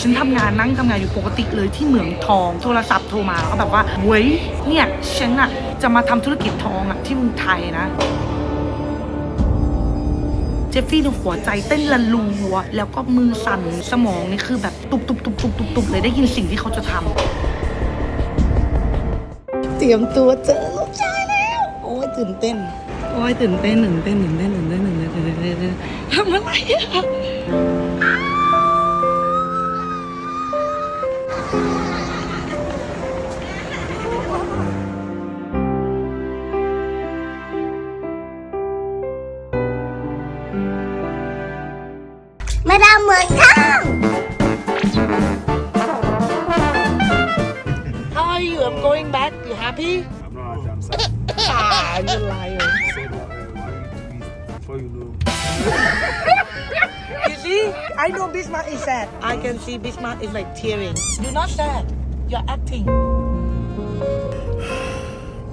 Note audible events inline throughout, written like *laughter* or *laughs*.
ฉันทำงานนั่งทำงานอยู่ปกติเลยที่เหมืองทองโทรศัพท์โทรมาแล้วก็แบบว่าเว้ยเนี่ยฉันอะจะมาทำธุรกิจทองอะที่เมืองไทยนะเจฟฟี่เนี่ยหัวใจเต้นละลัว แล้วก็มือสั่นสมองนี่คือแบบตุบตุบตุบตุบตุบตุบเลยได้ยินสิ่งที่เขาจะทำเตรียมตัวเจอลูกชายแล้ว โอ้ยตื่นเต้น โอ้ยตื่นเต้นตื่นเต้นตื่นเต้นตื่นเต้นตื่นเต้นตื่นเต้นตื่นเต้นทำอะไรอะ happy I'm not happy, I'm sad. Ah you liar So, uh, before you know, You see, I know Bismarck is sad. I can see Bismarck is like tearing. You're not sad. You're acting. *sighs* what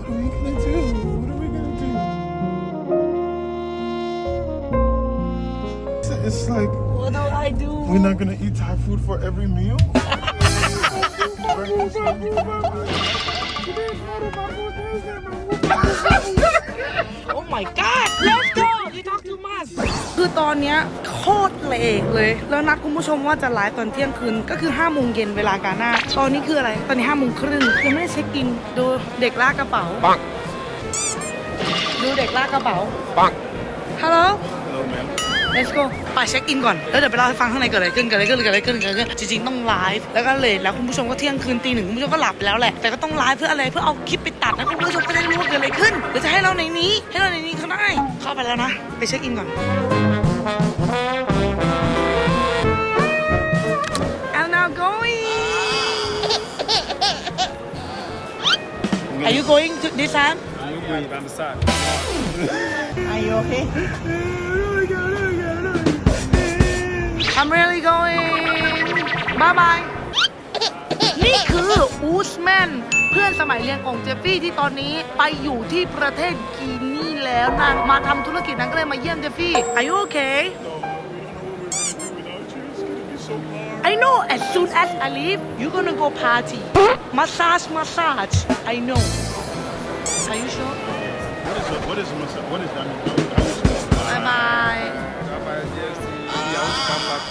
are we gonna do? What are we gonna do? It's- It's like What do I do? we're not gonna eat Thai food for every meal. *laughs* Breakfast, lunch, dinner. Today's not about food, Thursday, man. Oh my god. Let's go. You talk too much. คือตอนเนี้ยโคตรเละเลย แล้วนัดคุณผู้ชมว่าจะไลฟ์ตอนเที่ยงคืน ก็คือ5โมงเย็นเวลากาหน้า ตอนนี้คืออะไร ตอนนี้5โมงครึ่งยังไม่ได้เช็คอิน ดูเด็กลากกระเป๋า Bonk. ดูเด็กลากกระเป๋า Bonk. ฮัลโหล Hello, ma'am. Let's go ไปเช็คอินก่อน แล้วเดี๋ยวไปเล่าให้ฟังข้างในเกิดอะไรขึ้นเกิดอะไรขึ้นเกิดอะไรขึ้นเกิดอะไรขึ้นจริงๆต้องไลฟ์แล้วก็เลทแล้วคุณผู้ชมก็เที่ยงคืนตีหนึ่งคุณผู้ชมก็หลับไปแล้วแหละแต่ก็ต้องไลฟ์เพื่ออะไรเพื่อเอาคลิปไปตัดนะคุณผู้ชมก็ได้รู้ว่าเกิดอะไรขึ้นเดี๋ยวจะให้เราในนี้ ให้เราในนี้เขาได้เข้าไปแล้วนะ ไปเช็คอินก่อน I'm now going Are you going to this time I'm going, I'm sad. Are you okay I'm really going bye bye นี่คืออูสแมนเพื่อนสมัยเรียนของเจฟฟี่ที่ตอนนี้ไปอยู่ที่ประเทศกีนีแล้วนางมาทำธุรกิจนางก็เลยมาเยี่ยมเจฟฟี่ Are you okay I know as soon as I leave you gonna go party massage massage I know Are you sure What is, a, what is, a massage what is that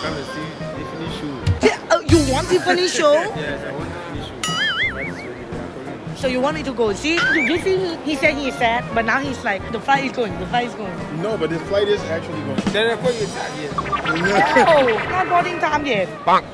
come and see the finish show. Yeah, uh, you want Tiffany *laughs* show Yes, I want the finish show. That is really they are calling. So you want me to go? See, did you see? He, he said he's sad, but now he's like, the flight is going. The flight is going. No, but the flight is actually going. Then I call you that, yes. Oh, not boarding time yet. Bonk.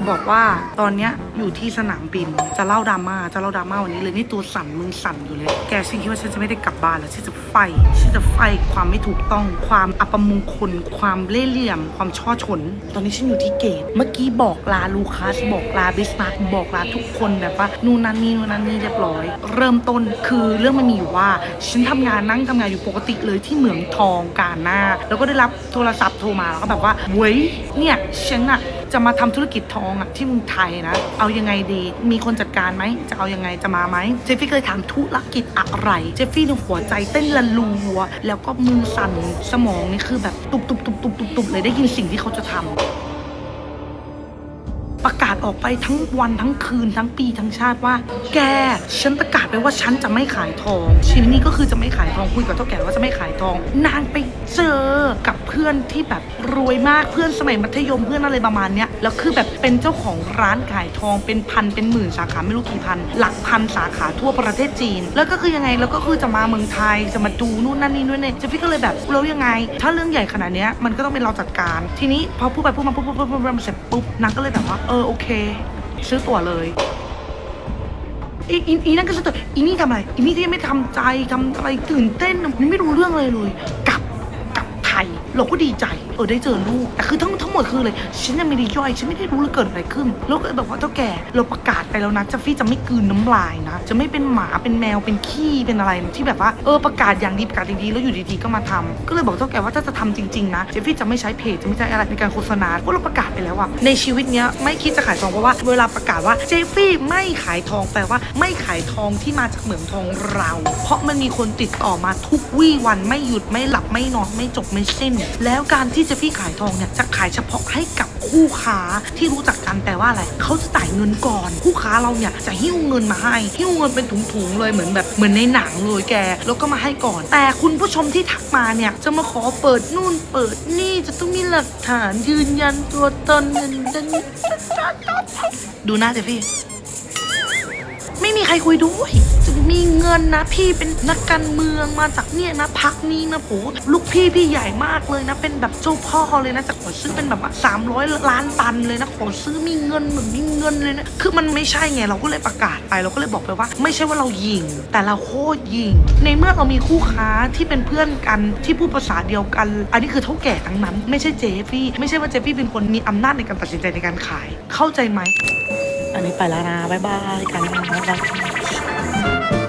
จะบอกว่าตอนเนี้ยอยู่ที่สนามบิน จะเล่าดราม่าจะเล่าดราม่าวันนี้เลยนี่ตัวสั่นมึงสั่นอยู่เลย แกฉันคิดว่าฉันจะไม่ได้กลับบ้านแล้วฉันจะไฟฉันจะไฟความไม่ถูกต้อง ความอัปมงคล ความเล่ห์เหลี่ยม ความช่อฉน ตอนนี้ฉันอยู่ที่เกต เมื่อกี้บอกลาลูคัส บอกลาบิสมาร์กบอกลาทุกคนแบบว่านู่นนั่นนี่นู่นนั่นนี่เรียบร้อย เริ่มต้นคือเรื่องมันมีอยู่ว่าฉันทำงานนั่งทำงานอยู่ปกติเลยที่เหมืองทองกาหน้า แล้วก็ได้รับโทรศัพท์โทรมาแล้วก็แบบว่าเว้ยเนี่ยฉันอะจะมาทำธุรกิจทองอะที่เมืองไทยนะ เอายังไงดี มีคนจัดการไหมจะเอายังไงจะมาไหมเจฟฟี่เคยถามธุรกิจอะไรเจฟฟี่เนี่ยหัวใจเต้นละรัว แล้วก็มือสั่นสมองนี่คือแบบตุบตุบตุบตุบตุบตุบเลยได้ยินสิ่งที่เขาจะทำ ประกาศออกไปทั้งวันทั้งคืนทั้งปีทั้งชาติว่า แกฉันประกาศไปว่าฉันจะไม่ขายทองชีวิตนี้ก็คือจะไม่ขายทองคุยกับเท่าแก่ว่าจะไม่ขายทอง นางไปเจอกับเพื่อนที่แบบรวยมากเพื่อนสมัยมัธยมเพื่อนอะไรประมาณเนี้ยแล้วคือแบบเป็นเจ้าของร้านขายทองเป็นพันเป็นหมื่นสาขาไม่รู้กี่พัน หลักพันสาขาทั่วประเทศจีน แล้วก็คือยังไงแล้วก็คือจะมาเมืองไทยจะมาดูนู่นนั่นนี่นู่นนี่เจฟฟี่ก็เลยแบบแล้วยังไง ถ้าเรื่องใหญ่ขนาดเนี้ยมันก็ต้องเป็นเราจัดการ ทีนี้พอพูดไปพูดมาปุ๊บปุ๊บปุ๊บปุ๊บปุ๊บเสร็จปุ๊บนางก็เลยแบบว่าเออโอเค ซื้อตั๋วเลยอีอีอีนั่นก็ซื้อตั๋วอีนี่ทำอะไรอีนี่ที่ยังไม่ทำใจทำอะไรตื่นเต้นมันไม่รู้เรื่องเลยเลย เราก็ดีใจ เออได้เจอลูก แต่คือทั้งทั้งหมดคือเลย ฉันยังไม่ได้ย่อย ฉันไม่ได้รู้เลยเกิดอะไรขึ้น แล้วก็แบบว่าเท่าแก่เราประกาศไปแล้วนะเจฟฟี่จะไม่กลืนน้ำลายนะ จะไม่เป็นหมาเป็นแมวเป็นขี้เป็นอะไรที่แบบว่าเออประกาศอย่างดีประกาศดีๆแล้วอยู่ดีๆก็มาทำก็เลยบอกเท่าแก่ว่าถ้าจะทำจริงๆนะเจฟฟี่จะไม่ใช้เพจจะไม่ใช้อะไรในการโฆษณาเพราะเราประกาศไปแล้วอะในชีวิตเนี้ยไม่คิดจะขายทองเพราะว่าเวลาประกาศว่าเจฟฟี่ไม่ขายทองแปลว่า ไม่ขายทองที่มาจากเหมืองทองเรา เพราะมันมีคนติดต่อมาทุกวี่วันไม่หยุดไม่หลับไม่นอนไม่จบไม่สิ้น แล้วการที่จฟฟี่ขายทองเนี่ยจะขายเฉพาะให้กับคู่ค้าที่รู้จักกันแปลว่าอะไรเขาจะจ่ายเงินก่อน คู่ค้าเราเนี่ยจะหิ้วเงินมาให้หิ้วเงินเป็นถุงๆเลยเหมือนแบบเหมือนในหนังเลยแก แล้วก็มาให้ก่อน แต่คุณผู้ชมที่ทักมาเนี่ยจะมาขอเปิดนู่นเปิดนี่จะต้องมีหลักฐานยืนยันตัวตนเงินเดือนดูหน้าเจฟฟี่ ไม่มีใครคุยด้วยมีเงินนะพี่เป็นนักการเมืองมาจากเนี่ยนะพักนี้นะโหลูกพี่พี่ใหญ่มากเลยนะ เป็นแบบเจ้าพ่อเลยนะจะขอซื้อเป็นแบบสามร้อยล้านตันเลยนะขอซื้อมีเงินเหมือนมีเงินเลยนะคือมันไม่ใช่ไงเราก็เลยประกาศไปเราก็เลยบอกไปว่า ไม่ใช่ว่าเราหยิง แต่เราโคตรหยิง ในเมื่อเรามีคู่ค้าที่เป็นเพื่อนกันที่พูดภาษาเดียวกัน อันนี้คือเท่าแก่ทั้งนั้น ไม่ใช่เจฟี่ไม่ใช่ว่าเจฟี่เป็นคนมีอำนาจในการตัดสินใจในการขาย เข้าใจไหม อันนี้ไปแล้วนะบ๊ายบายกันนะบ๊ายบาย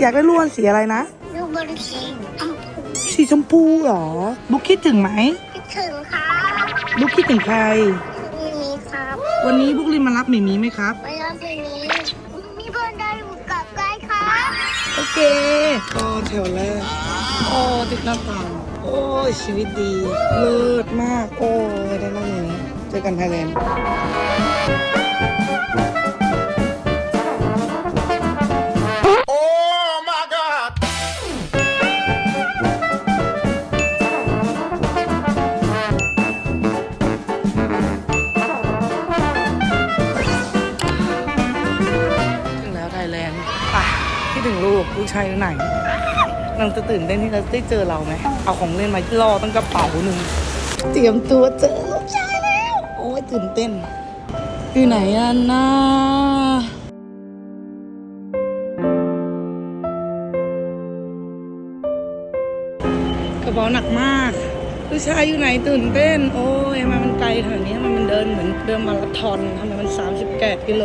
อยากอยากได้ล้วนสีอะไรนะ ลูกบอลสีชมพูสีชมพูเหรอ บุ๊กคิดถึงไหม คิดถึงครับบุ๊กคิดถึงใคร มีมีครับ วันนี้บุ๊กลินมารับหมีหมีไหมครับเวลาเพลงนี้มีเพื่อนได้อยู่กับใกล้ครับโอเคก็แถวแรกโอ้ติดหน้าต่างโอ้ยชีวิตดีเลิศมาก โอ้ยได้มากเลยเจอกันไทยแลนด์างจะตื่นเต้นที่จะได้เจอเราไหมเอาของเล่นมารอตั้งกระเป๋าหนึ่งเตรียมตัวเจอลูกชายแล้ว โอ้ยตื่นเต้น อยู่ไหนอะนะกระเป๋าหนักมากลูกชายอยู่ไหนตื่นเต้น โอ้ยทำไมมันไกลขนาดนี้ทำไมมันเดินเหมือนเดินมาราธอนทำไมมัน30แกกิโล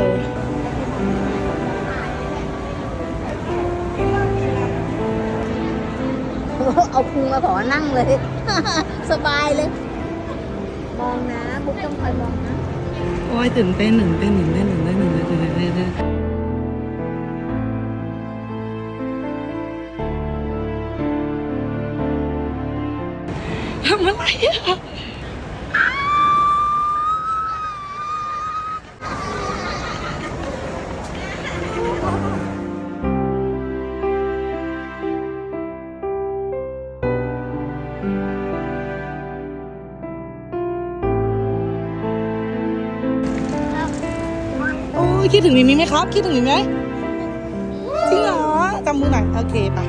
เอาพุงมาขอนั่งเลย สบายเลย มองนะบุ๊กต้องคอยมองนะ โอ้ยตื่นเต้นหนึ่งเต้นหนึ่งเต้นหนึ่งเต้นหนึ่งเต้นหนึ่งเต้นตื่นเต้นทำอะไรอะ คิดถึงมิมี่ไหมครับ คิดถึงมิมี่ไหมจริงเหรอจำมือหน่อยโอเคไป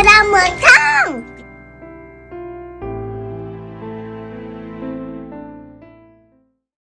มาดามเหมือนค่ะ